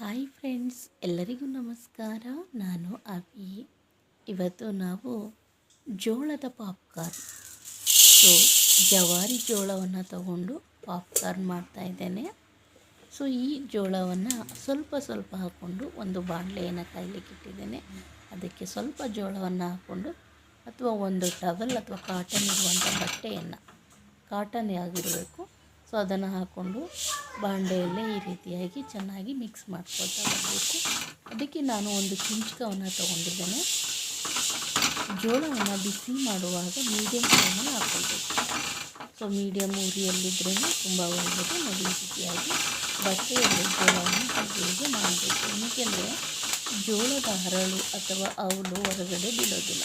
Hi friends, ಎಲ್ಲರಿಗೂ ನಮಸ್ಕಾರ. ನಾನು ಅವಿ. ಇವತ್ತು ನಾವು ಜೋಳದ ಪಾಪ್ಕಾರ್ನ್ ಸೊ ಜವಾರಿ ಜೋಳವನ್ನು ತಗೊಂಡು ಪಾಪ್ಕಾರ್ನ್ ಮಾಡ್ತಾ ಇದ್ದೇನೆ. ಸೊ ಈ ಜೋಳವನ್ನು ಸ್ವಲ್ಪ ಸ್ವಲ್ಪ ಹಾಕ್ಕೊಂಡು ಒಂದು ಬಾಣಲೆಯನ್ನು ಕಾಯ್ಲಿಕ್ಕೆ ಇಟ್ಟಿದ್ದೇನೆ. ಅದಕ್ಕೆ ಸ್ವಲ್ಪ ಜೋಳವನ್ನು ಹಾಕ್ಕೊಂಡು ಅಥವಾ ಒಂದು ಟವಲ್ ಅಥವಾ ಕಾಟನ್ ಇರುವಂಥ ಬಟ್ಟೆಯನ್ನು ಕಾಟನ್ ಆಗಿರಬೇಕು ಸೊ ಅದನ್ನು ಹಾಕ್ಕೊಂಡು ಬಾಂಡೆಯಲ್ಲೇ ಈ ರೀತಿಯಾಗಿ ಚೆನ್ನಾಗಿ ಮಿಕ್ಸ್ ಮಾಡ್ಕೊಳ್ತಾ ಬರಬೇಕು. ಅದಕ್ಕೆ ನಾನು ಒಂದು ಕಿಂಚಕವನ್ನು ತೊಗೊಂಡಿದ್ದೇನೆ. ಜೋಳವನ್ನು ಬಿಸಿ ಮಾಡುವಾಗ ಮೀಡಿಯಮ್ ಫ್ಲೇಮಲ್ಲಿ ಹಾಕ್ಕೊಳ್ಬೇಕು ಸೊ ಮೀಡಿಯಮ್ ಉರಿಯಲ್ಲಿದ್ದರೆ ತುಂಬ ಒಳ್ಳೆಯದು ನೋಡಿ ಈ ರೀತಿಯಾಗಿ ಬಟ್ಟೆಯಲ್ಲಿ ಜೋಳವನ್ನು ಹಾಗೆ ಮಾಡಬೇಕು. ಏಕೆಂದರೆ ಜೋಳದ ಹರಳು ಅಥವಾ ಅವಳು ಹೊರಗಡೆ ಬೀಳೋದಿಲ್ಲ.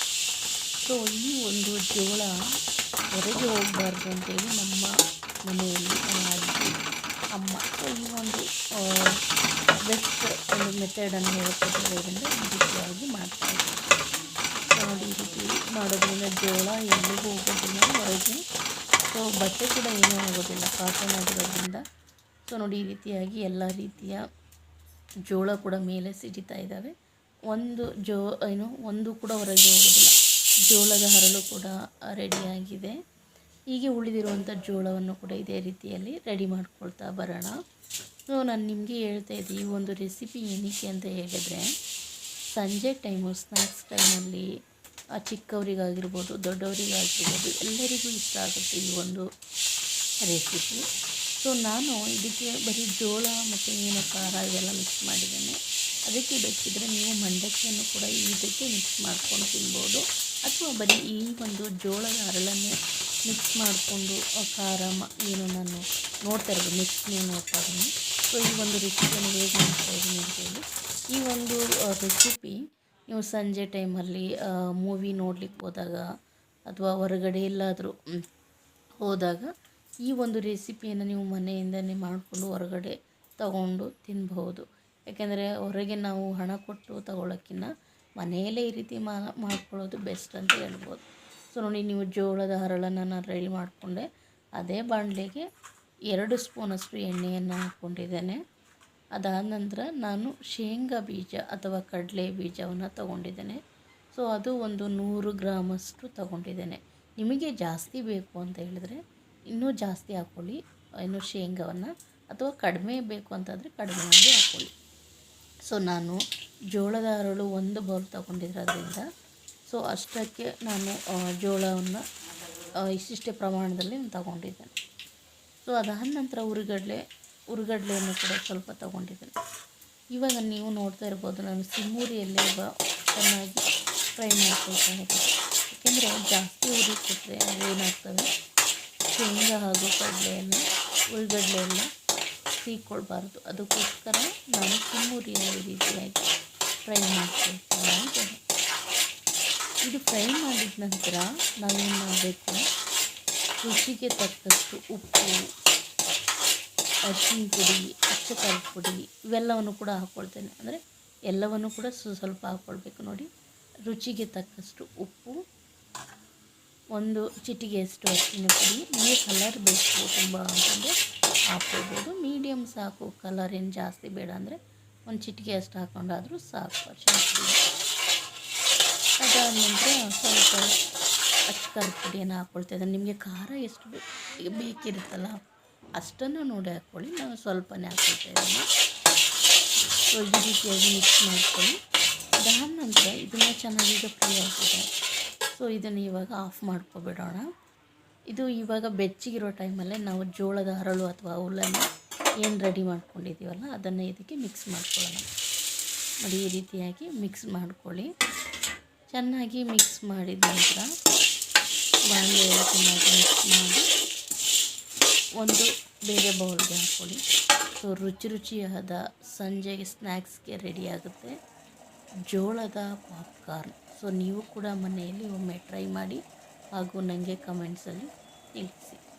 ಸೊ ಈ ಒಂದು ಜೋಳ ಹೊರಗೆ ಹೋಗಬಾರ್ದು ಅಂತೇಳಿ ನಮ್ಮ ಮನೆಯಲ್ಲಿ ಅಮ್ಮ. ಸೊ ಈ ಒಂದು ಬೆಸ್ಟ್ ಒಂದು ಮೆಥಡನ್ನು ಹೇಳ್ಕೊಟ್ಟಿರೋದ್ರಿಂದ ಈ ರೀತಿಯಾಗಿ ಮಾಡ್ತಾಯಿದ್ದೆ ಸೊ ನೋಡಿ, ಈ ರೀತಿ ಮಾಡೋದ್ರಿಂದ ಜೋಳ ಎಲ್ಲಿಗೂ ಹೋಗೋದಿಲ್ಲ, ಹೊರಗೆ. ಸೊ ಬಟ್ಟೆ ಕೂಡ ಏನೂ ಆಗೋದಿಲ್ಲ ಕಾಟನ್ ಆಗಿರೋದ್ರಿಂದ. ಸೊ ನೋಡಿ, ಈ ರೀತಿಯಾಗಿ ಎಲ್ಲ ರೀತಿಯ ಜೋಳ ಕೂಡ ಮೇಲೆ ಸಿಡಿತಾ ಇದ್ದಾವೆ. ಒಂದು ಜೋ, ಏನು, ಒಂದು ಕೂಡ ಹೊರಗೆ ಹೋಗೋದಿಲ್ಲ. ಜೋಳದ ಹರಳು ಕೂಡ ರೆಡಿಯಾಗಿದೆ ಹೀಗೆ ಉಳಿದಿರುವಂಥ ಜೋಳವನ್ನು ಕೂಡ ಇದೇ ರೀತಿಯಲ್ಲಿ ರೆಡಿ ಮಾಡ್ಕೊಳ್ತಾ ಬರೋಣ. ಸೊ, ನಾನು ನಿಮಗೆ ಹೇಳ್ತಾ ಇದ್ದೆ, ಈ ಒಂದು ರೆಸಿಪಿ ಏನಕ್ಕೆ ಅಂತ ಹೇಳಿದರೆ, ಸಂಜೆ ಟೈಮು ಸ್ನ್ಯಾಕ್ಸ್ ಟೈಮಲ್ಲಿ ಚಿಕ್ಕವರಿಗಾಗಿರ್ಬೋದು, ದೊಡ್ಡವರಿಗಾಗಿರ್ಬೋದು, ಎಲ್ಲರಿಗೂ ಇಷ್ಟ ಆಗುತ್ತೆ ಈ ಒಂದು ರೆಸಿಪಿ. ಸೊ, ನಾನು ಇದಕ್ಕೆ ಬರೀ ಜೋಳ ಮತ್ತು ಏನು ಖಾರ ಇವೆಲ್ಲ ಮಿಕ್ಸ್ ಮಾಡಿದ್ದೇನೆ. ಅದಕ್ಕೆ ಬೇಕಿದ್ದರೆ ನೀವು ಮಂಡಕ್ಕಿಯನ್ನು ಕೂಡ ಇದಕ್ಕೆ ಮಿಕ್ಸ್ ಮಾಡ್ಕೊಂಡು ತಿನ್ಬೋದು. ಅಥವಾ ಬರೀ ಈ ಒಂದು ಜೋಳದ ಹರಳನ್ನೇ ಮಿಕ್ಸ್ ಮಾಡಿಕೊಂಡು ಖಾರ ಏನು ನಾನು ನೋಡ್ತಾ ಇರೋದು ಮಿಕ್ಸ್ ನೀವು ನೋಡ್ತಾ ಇದ್ದೀನಿ. ಸೊ ಈ ಒಂದು ರೆಸಿಪಿಯನ್ನು ಹೇಗೆ ಮಾಡ್ತಾ ಇದ್ದೀನಿ ಅಂತೇಳಿ ಈ ಒಂದು ರೆಸಿಪಿ ನೀವು ಸಂಜೆ ಟೈಮಲ್ಲಿ ಮೂವಿ ನೋಡ್ಲಿಕ್ಕೆ ಹೋದಾಗ ಅಥವಾ ಹೊರಗಡೆ ಎಲ್ಲಾದರೂ ಹೋದಾಗ ಈ ಒಂದು ರೆಸಿಪಿಯನ್ನು ನೀವು ಮನೆಯಿಂದನೇ ಮಾಡಿಕೊಂಡು ಹೊರಗಡೆ ತಗೊಂಡು ತಿನ್ಬಹುದು. ಯಾಕೆಂದರೆ ಹೊರಗೆ ನಾವು ಹಣ ಕೊಟ್ಟು ತಗೊಳ್ಳೋಕ್ಕಿಂತ ಮನೆಯಲ್ಲೇ ಈ ರೀತಿ ಮಾಡ್ಕೊಳ್ಳೋದು ಬೆಸ್ಟ್ ಅಂತ ಹೇಳ್ಬೋದು. ಸೊ ನೋಡಿ ನೀವು ಜೋಳದ ಹರಳನ್ನು ನಾನು ರೆಡಿ ಮಾಡಿಕೊಂಡೆ, ಅದೇ ಬಾಣಲೆಗೆ ಎರಡು ಸ್ಪೂನಷ್ಟು ಎಣ್ಣೆಯನ್ನು ಹಾಕ್ಕೊಂಡಿದ್ದೇನೆ. ಅದಾದ ನಂತರ ನಾನು ಶೇಂಗಾ ಬೀಜ ಅಥವಾ ಕಡಲೆ ಬೀಜವನ್ನು ತಗೊಂಡಿದ್ದೇನೆ. ಸೊ, ಅದು ಒಂದು ನೂರು ಗ್ರಾಮಷ್ಟು ತಗೊಂಡಿದ್ದೇನೆ. ನಿಮಗೆ ಜಾಸ್ತಿ ಬೇಕು ಅಂತ ಹೇಳಿದ್ರೆ ಇನ್ನೂ ಜಾಸ್ತಿ ಹಾಕ್ಕೊಳ್ಳಿ ಇನ್ನು ಶೇಂಗಾವನ್ನು ಅಥವಾ ಕಡಿಮೆ ಬೇಕು ಅಂತಂದರೆ ಕಡಿಮೆ ಹಾಕ್ಕೊಳ್ಳಿ ಸೊ, ನಾನು ಜೋಳದ ಹರಳು ಒಂದು ಬೌಲ್ ತಗೊಂಡಿರೋದ್ರಿಂದ ಸೊ ಅಷ್ಟಕ್ಕೆ ನಾನು ಜೋಳವನ್ನು ಇಷ್ಟಿಷ್ಟೇ ಪ್ರಮಾಣದಲ್ಲಿ ತಗೊಂಡಿದ್ದೇನೆ. ಸೊ ಅದಾದ ನಂತರ ಉರುಗಡಲೆ, ಉರುಗಡಲೆಯನ್ನು ಕೂಡ ಸ್ವಲ್ಪ ತಗೊಂಡಿದ್ದೇನೆ. ಇವಾಗ ನೀವು ನೋಡ್ತಾ ಇರ್ಬೋದು, ನಾನು ಸಿಮ್ಮೂರಿಯಲ್ಲಿ ಚೆನ್ನಾಗಿ ಫ್ರೈ ಮಾಡ್ಕೊಳ್ತಾ ಇದ್ದೀನಿ ಯಾಕೆಂದರೆ ಜಾಸ್ತಿ ಉರಿ ಕೊಟ್ಟರೆ ಏನಾಗ್ತವೆ ಶೇಂಗಾ ಹಾಗೂ ಕಡಲೆಯನ್ನು, ಉರಿಗಡಲೆಯನ್ನು ಸೀಕೊಳ್ಬಾರ್ದು. ಅದಕ್ಕೋಸ್ಕರ ನಾನು ಸಿಮ್ಮೂರಿಯಲ್ಲಿ ರೀತಿಯಾಗಿ ಫ್ರೈ ಮಾಡ್ಕೊಳ್ತಾ ಇದ್ದೇನೆ ಇದು ಫ್ರೈ ಮಾಡಿದ ನಂತರ ನಾವೇನು ಮಾಡಬೇಕು? ರುಚಿಗೆ ತಕ್ಕಷ್ಟು ಉಪ್ಪು ಅರಿಶಿನ ಪುಡಿ, ಅಚ್ಚಕಾರದ ಪುಡಿ ಇವೆಲ್ಲವನ್ನು ಕೂಡ ಹಾಕ್ಕೊಳ್ತೇನೆ ಅಂದರೆ ಎಲ್ಲವನ್ನು ಕೂಡ ಸ್ವಲ್ಪ ಹಾಕ್ಕೊಳ್ಬೇಕು ನೋಡಿ. ರುಚಿಗೆ ತಕ್ಕಷ್ಟು ಉಪ್ಪು, ಒಂದು ಚಿಟಿಗೆಯಷ್ಟು ಅರಿಶಿನ ಪುಡಿ ನೀವು ಕಲರ್ ಬೇಕು ತುಂಬ ಅಂತಂದರೆ ಹಾಕ್ಕೊಳ್ಬೋದು ಮೀಡಿಯಮ್ ಸಾಕು ಕಲರ್ ಏನು ಜಾಸ್ತಿ ಬೇಡ ಅಂದರೆ ಒಂದು ಚಿಟಿಗೆ ಅಷ್ಟು ಹಾಕ್ಕೊಂಡಾದರೂ ಸಾಕು ಅರಿಶಿನ ಪುಡಿ. ಅದಾದ ನಂತರ ಸ್ವಲ್ಪ ಅಚ್ಚಕಾರದ ಪುಡಿಯನ್ನು ಹಾಕ್ಕೊಳ್ತಾ ನಿಮಗೆ ಖಾರ ಎಷ್ಟು ಬೇಕಿರುತ್ತಲ್ಲ ಅಷ್ಟನ್ನು ನೋಡಿ ಹಾಕ್ಕೊಳ್ಳಿ ನಾನು ಸ್ವಲ್ಪನೇ ಹಾಕ್ಕೊಳ್ತಾ ಇದ್ದೀನಿ. ಸೊ, ಈ ರೀತಿಯಾಗಿ ಮಿಕ್ಸ್ ಮಾಡ್ಕೊಳ್ಳಿ. ಅದಾದ ನಂತರ ಇದನ್ನು ಚೆನ್ನಾಗಿ ಈಗ ಫ್ರೈ ಆಗಿದೆ. ಸೊ, ಇದನ್ನು ಇವಾಗ ಆಫ್ ಮಾಡ್ಕೊಬಿಡೋಣ. ಇದು ಇವಾಗ ಬೆಚ್ಚಗಿರೋ ಟೈಮಲ್ಲೇ ನಾವು ಜೋಳದ ಹರಳು ಅಥವಾ ಹುಲ್ಲನ್ನು ಏನು ರೆಡಿ ಮಾಡ್ಕೊಂಡಿದ್ದೀವಲ್ಲ, ಅದನ್ನು ಇದಕ್ಕೆ ಮಿಕ್ಸ್ ಮಾಡ್ಕೊಳ್ಳೋಣ. ನೋಡಿ, ಈ ರೀತಿಯಾಗಿ ಮಿಕ್ಸ್ ಮಾಡ್ಕೊಳ್ಳಿ. ಚೆನ್ನಾಗಿ ಮಿಕ್ಸ್ ಮಾಡಿದ ನಂತರ ಬಾಣಲೆ ಚೆನ್ನಾಗಿ ಮಿಕ್ಸ್ ಮಾಡಿ ಒಂದು ಬೇರೆ ಬೌಲ್ಗೆ ಹಾಕ್ಕೊಳ್ಳಿ. ಸೊ, ರುಚಿ ರುಚಿಯಾದ ಸಂಜೆಗೆ ಸ್ನ್ಯಾಕ್ಸ್ಗೆ ರೆಡಿಯಾಗುತ್ತೆ ಜೋಳದ ಪಾಪ್ಕಾರ್ನ್. ಸೊ, ನೀವು ಕೂಡ ಮನೆಯಲ್ಲಿ ಒಮ್ಮೆ ಟ್ರೈ ಮಾಡಿ ಹಾಗೂ ನನಗೆ ಕಮೆಂಟ್ಸಲ್ಲಿ ತಿಳಿಸಿ.